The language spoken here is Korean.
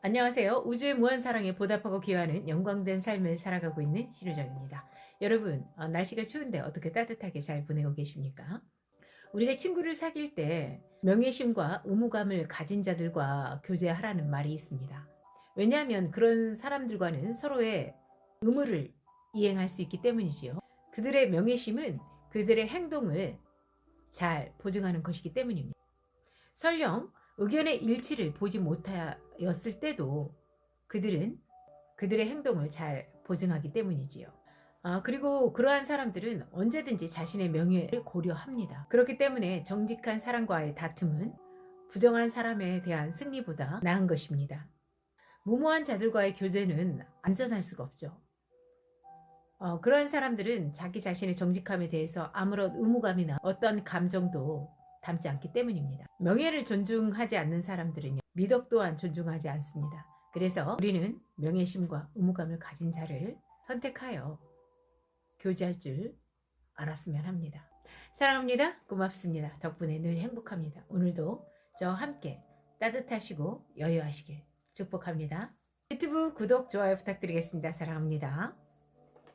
안녕하세요. 우주의 무한 사랑에 보답하고 기여하는 영광된 삶을 살아가고 있는 신우정입니다. 여러분, 어, 날씨가 추운데 어떻게 따뜻하게 잘 보내고 계십니까? 우리가 친구를 사귈 때 명예심과 의무감을 가진 자들과 교제하라는 말이 있습니다. 왜냐하면 그런 사람들과는 서로의 의무를 이행할 수 있기 때문이지요. 그들의 명예심은 그들의 행동을 잘 보증하는 것이기 때문입니다. 설령 의견의 일치를 보지 못하였을 때도 그들은 그들의 행동을 잘 보증하기 때문이지요. 아, 그리고 그러한 사람들은 언제든지 자신의 명예를 고려합니다. 그렇기 때문에 정직한 사람과의 다툼은 부정한 사람에 대한 승리보다 나은 것입니다. 무모한 자들과의 교제는 안전할 수가 없죠. 어, 그러한 사람들은 자기 자신의 정직함에 대해서 아무런 의무감이나 어떤 감정도 담지 않기 때문입니다. 명예를 존중하지 않는 사람들은요, 미덕 또한 존중하지 않습니다. 그래서 우리는 명예심과 의무감을 가진 자를 선택하여 교제할 줄 알았으면 합니다. 사랑합니다. 고맙습니다. 덕분에 늘 행복합니다. 오늘도 저와 함께 따뜻하시고 여유하시길 축복합니다. 유튜브 구독, 좋아요 부탁드리겠습니다. 사랑합니다.